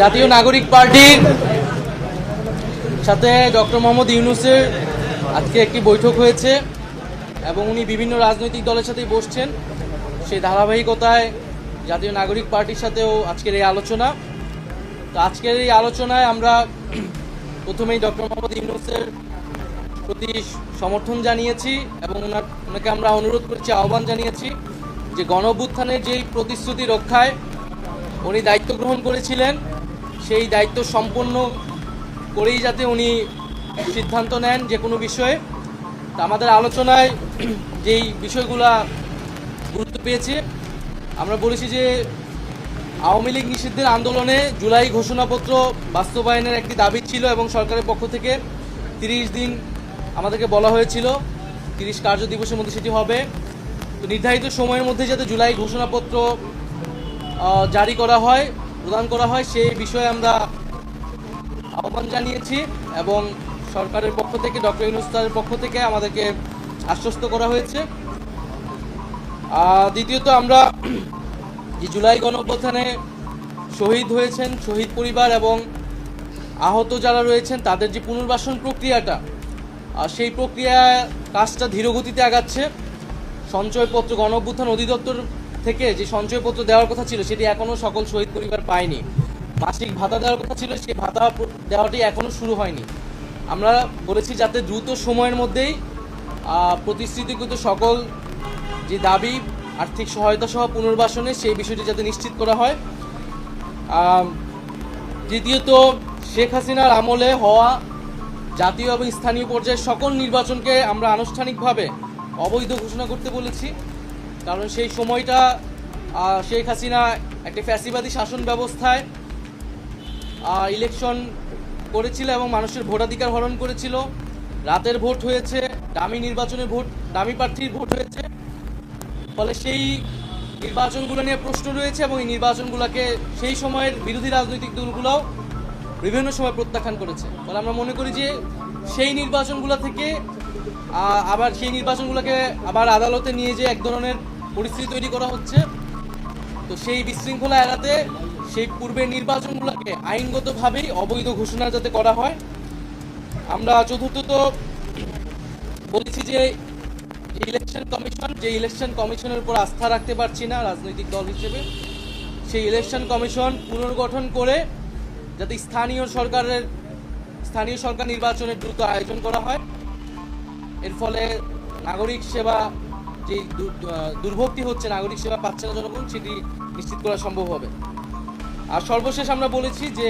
জাতীয় নাগরিক পার্টির সাথে ডক্টর মোহাম্মদ ইউনুসের আজকে একটি বৈঠক হয়েছে এবং উনি বিভিন্ন রাজনৈতিক দলের সাথেই বসছেন। সেই ধারাবাহিকতায় জাতীয় নাগরিক পার্টির সাথেও আজকের এই আলোচনা। তো আজকের এই আলোচনায় আমরা প্রথমেই ডক্টর মোহাম্মদ ইউনুসের প্রতি সমর্থন জানিয়েছি এবং ওনার ওনাকে আমরা অনুরোধ করেছি, আহ্বান জানিয়েছি যে গণ যেই প্রতিশ্রুতি রক্ষায় উনি দায়িত্ব গ্রহণ করেছিলেন। সেই দায়িত্ব সম্পন্ন করেই যাতে উনি সিদ্ধান্ত নেন যে কোনো বিষয়ে। তা আমাদের আলোচনায় যেই বিষয়গুলা গুরুত্ব পেয়েছে, আমরা বলেছি যে আওয়ামী লীগ নিষিদ্ধের আন্দোলনে জুলাই ঘোষণাপত্র বাস্তবায়নের একটি দাবি ছিল এবং সরকারের পক্ষ থেকে তিরিশ দিন আমাদেরকে বলা হয়েছিল, তিরিশ কার্য দিবসের মধ্যে সেটি হবে। তো নির্ধারিত সময়ের মধ্যে যাতে জুলাই ঘোষণাপত্র জারি করা হয়, প্রদান করা হয়, সেই বিষয়ে আমরা আহ্বান জানিয়েছি এবং সরকারের পক্ষ থেকে, ডক্টর ইনুস্তারের পক্ষ থেকে আমাদেরকে আশ্বস্ত করা হয়েছে। দ্বিতীয়ত আমরা যে জুলাই গণঅভ্যুত্থানে শহীদ হয়েছেন, শহীদ পরিবার এবং আহত যারা রয়েছেন, তাদের যে পুনর্বাসন প্রক্রিয়াটা সেই প্রক্রিয়া কাজটা ধীরগতিতে আগাচ্ছে। সঞ্চয়পত্র গণ অভ্যুত্থান অধিদপ্তর থেকে যে সঞ্চয়পত্র দেওয়ার কথা ছিল সেটি এখনও সকল শহীদ পরিবার পায়নি। মাসিক ভাতা দেওয়ার কথা ছিল সেই ভাতা দেওয়াটি এখনও শুরু হয়নি। আমরা বলেছি যাতে দ্রুত সময়ের মধ্যেই আহ, প্রতিশ্রুতিকৃত সকল যে দাবি আর্থিক সহায়তা সহ পুনর্বাসনে সেই বিষয়টি যাতে নিশ্চিত করা হয়। দ্বিতীয়ত শেখ হাসিনার আমলে হওয়া জাতীয় এবং স্থানীয় পর্যায়ের সকল নির্বাচনকে আমরা আনুষ্ঠানিকভাবে অবৈধ ঘোষণা করতে বলেছি। কারণ সেই সময়টা শেখ হাসিনা একটি ফ্যাসিবাদী শাসন ব্যবস্থায় ইলেকশন করেছিল এবং মানুষের ভোটাধিকার হরণ করেছিল। রাতের ভোট হয়েছে, দামি নির্বাচনের ভোট, দামি প্রার্থীর ভোট হয়েছে। ফলে সেই নির্বাচনগুলো নিয়ে প্রশ্ন রয়েছে এবং এই নির্বাচনগুলোকে সেই সময়ের বিরোধী রাজনৈতিক দলগুলোও বিভিন্ন সময় প্রত্যাখ্যান করেছে। ফলে আমরা মনে করি যে সেই নির্বাচনগুলো থেকে আবার সেই নির্বাচনগুলোকে আবার আদালতে নিয়ে যে এক ধরনের পরিস্থিতি তৈরি করা হচ্ছে। তো সেই বিশৃঙ্খলা এড়াতে সেই পূর্বের নির্বাচনগুলোকে আইনগতভাবেই অবৈধ ঘোষণা যাতে করা হয়। আমরা চতুর্থত বলেছি যে ইলেকশন কমিশন, যে ইলেকশন কমিশনের উপর আস্থা রাখতে পারছি না রাজনৈতিক দল হিসেবে, সেই ইলেকশন কমিশন পুনর্গঠন করে যাতে স্থানীয় সরকারের, স্থানীয় সরকার নির্বাচনের দ্রুত আয়োজন করা হয়। এর ফলে নাগরিক সেবা যে দুর্ভোগটি হচ্ছে নাগরিক সেবা পাচ্ছে না জনগণ, সেটি নিশ্চিত করা সম্ভব হবে। আর সর্বশেষ আমরা বলেছি যে